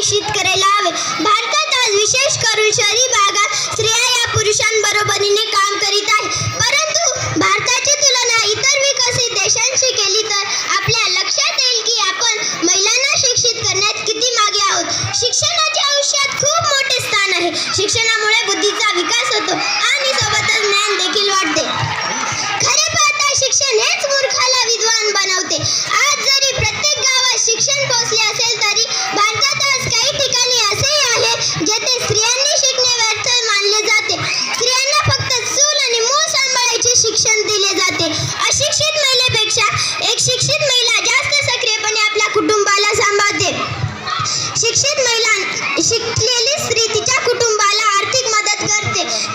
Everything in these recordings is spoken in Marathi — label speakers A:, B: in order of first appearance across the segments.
A: विकसित करायला हवे भारतात आज विशेष करून शहरी भागात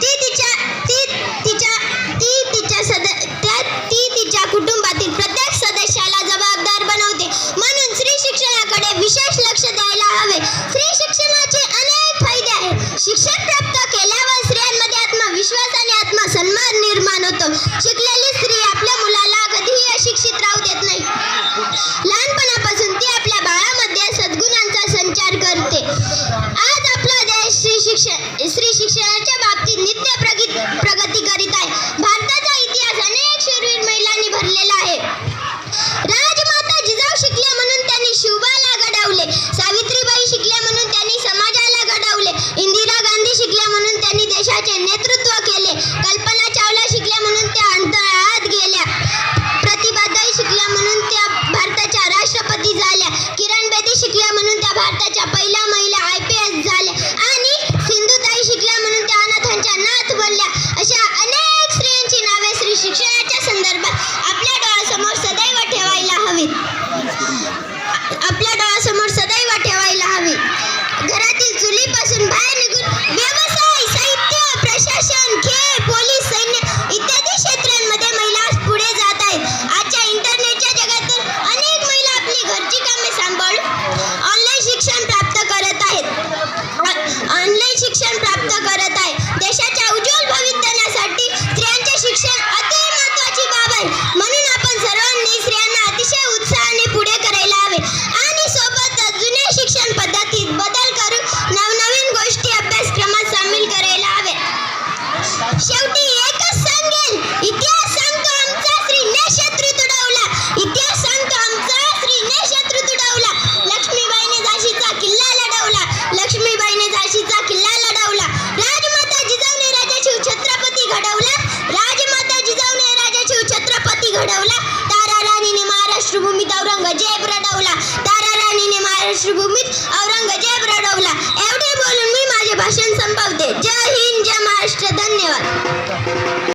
A: ती तिच्या ती तिच्या ती तिच्या ती तिच्या कुटुंबातील प्रत्येक सदस्याला जबाबदार बनवते. म्हणून स्त्री शिक्षणाकडे विशेष लक्ष द्यायला हवे. स्त्री शिक्षणाचे अनेक फायदे आहेत. शिक्षण प्राप्त केल्यावर स्त्रियांमध्ये आत्मविश्वास आणि आत्मसन्मान निर्माण होतो. शिकलेली स्त्री आपल्या मुलाला कधीही अशिक्षित राहू देत नाही. लहानपणापासून ती आपल्या बाळामध्ये सद्गुणांचा संचार करते. आज आपला देश शिक्षण स्त्री शिक्षणाच्या यांनी देशाचे नेतृत्व केले. कल्पना घडवला.